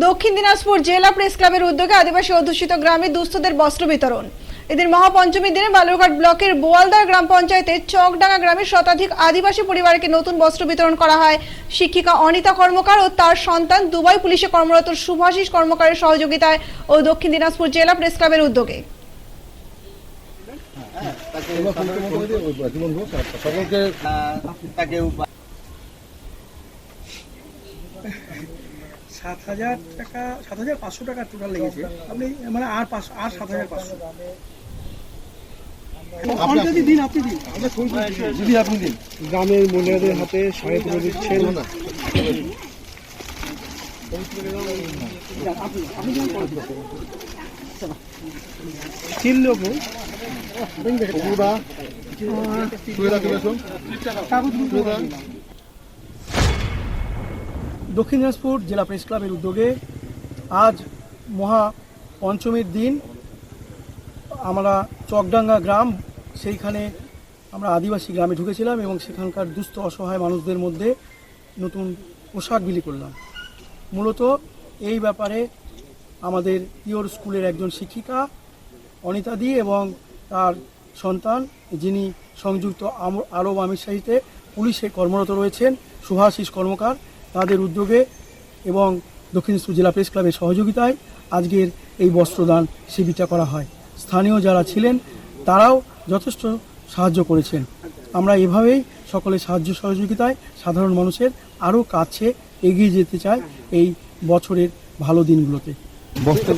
দক্ষিণ দিনাজপুর জেলা প্রেস ক্লাবের উদ্যোগে আদিবাসী অধ্যুষিত গ্রামে দুস্থদের বস্ত্র বিতরণ। এদিন মহাপঞ্চমীর দিনে বালুরঘাট ব্লকের বোয়ালদার গ্রাম পঞ্চায়েতের চকডাঙ্গা গ্রামের শতাধিক আদিবাসী পরিবারকে নতুন বস্ত্র বিতরণ করা হয়। শিক্ষিকা অনিতা কর্মকার ও তার সন্তান দুবাই পুলিশে কর্মরত শুভাশিস কর্মকারের সহযোগিতায় ও দক্ষিণ দিনাজপুর জেলা প্রেস ক্লাবের উদ্যোগে। সকলকে তাকে সাত হাজার টাকা সাত হাজার পাঁচশো টাকা টোটাল লেগেছে। আপনি মানে আর পাঁচশো আর সাত হাজার পাঁচশো। যদি দিন আপনি দিন। দিদি আপনি দিন। গ্রামের মহিলাদের হাতে শাড়ি তুলে দিচ্ছেন। তিন লোক পুরা দক্ষিণ দিনাজপুর জেলা প্রেস ক্লাবের উদ্যোগে আজ মহা পঞ্চমীর দিন। আমরা চকডাঙ্গা গ্রাম, সেইখানে আমরা আদিবাসী গ্রামে ঢুকেছিলাম এবং সেখানকার দুস্থ অসহায় মানুষদের মধ্যে নতুন পোশাক বিলি করলাম। মূলত এই ব্যাপারে আমাদের পিওর স্কুলের একজন শিক্ষিকা, অনিতা দি এবং তার সন্তান, যিনি সংযুক্ত আরব আমিরশাহীতে পুলিশে কর্মরত রয়েছেন শুভাশিস কর্মকার। তাদের উদ্যোগে এবং দক্ষিণ জেলা প্রেস ক্লাবের সহযোগিতায় আজকের এই বস্ত্রদান শিবিরটা করা হয়। স্থানীয় যারা ছিলেন, তারাও যথেষ্ট সাহায্য করেছেন। আমরা এভাবেই সকলের সাহায্য সহযোগিতায় সাধারণ মানুষের আরও কাছে এগিয়ে যেতে চাই এই বছরের ভালো দিনগুলোতে। বস্ত্র